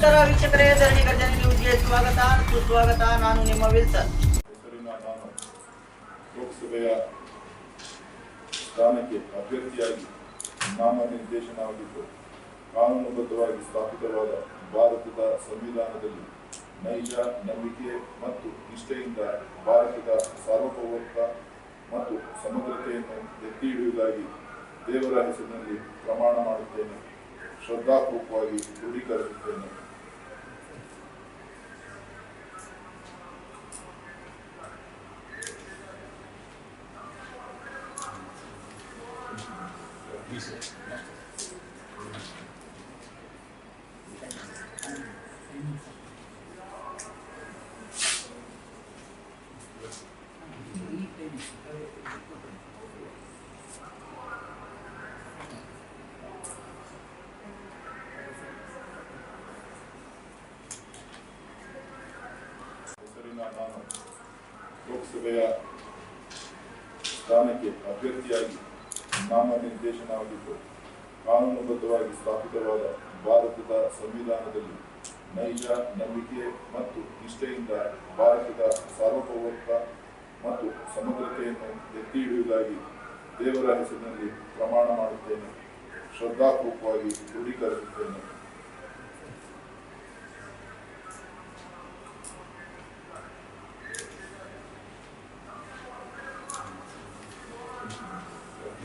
ನಮಸ್ಕಾರ ವೀಕ್ಷಕರೇ ಧರಣಿ ಗರ್ಜನೆ ನ್ಯೂಸ್ಗೆ ಸ್ವಾಗತ. ಸುಸ್ವಾಗತ. ನಾನು ನಿಮ್ಮ ವಿಲ್ಸನ್. ಲೋಕಸಭೆಯ ಸ್ಥಾನಕ್ಕೆ ಅಭ್ಯರ್ಥಿಯಾಗಿ ನಾಮನಿರ್ದೇಶನವಾಗಿದ್ದು ಕಾನೂನುಬದ್ಧವಾಗಿ ಸ್ಥಾಪಿತವಾದ ಭಾರತದ ಸಂವಿಧಾನದಲ್ಲಿ ನೈಜ ನಂಬಿಕೆ ಮತ್ತು ನಿಷ್ಠೆಯಿಂದ ಭಾರತದ ಸಾರ್ವಭೌಮತ್ವ ಮತ್ತು ಸಮಗ್ರತೆಯನ್ನು ಎತ್ತಿ ಹಿಡಿಯುವುದಾಗಿ ದೇವರ ಹೆಸರಿನಲ್ಲಿ ಪ್ರಮಾಣ ಮಾಡುತ್ತೇನೆ. ಶ್ರದ್ಧಾಪೂರ್ವಕವಾಗಿ ದೃಢೀಕರಿಸುತ್ತೇನೆ. いい人ですよね。Dok se veja stanek je papir tijagi. ಅಭ್ಯರ್ಥಿಯಾಗಿ ನಾಮನಿರ್ದೇಶನವಾಗಿದ್ದು ಕಾನೂನುಬದ್ಧವಾಗಿ ಸ್ಥಾಪಿತವಾದ ಭಾರತದ ಸಂವಿಧಾನದಲ್ಲಿ ನೈಜ ನಂಬಿಕೆ ಮತ್ತು ನಿಷ್ಠೆಯಿಂದ ಭಾರತದ ಸಾರ್ವಭೌಮತ್ವ ಮತ್ತು ಸಮಗ್ರತೆಯನ್ನು ಎತ್ತಿ ಹಿಡಿಯುವುದಾಗಿ ದೇವರ ಹೆಸರಿನಲ್ಲಿ ಪ್ರಮಾಣ ಮಾಡುತ್ತೇನೆ. ಶ್ರದ್ಧಾಪೂರ್ವಕವಾಗಿ ದೃಢೀಕರಿಸುತ್ತೇನೆ.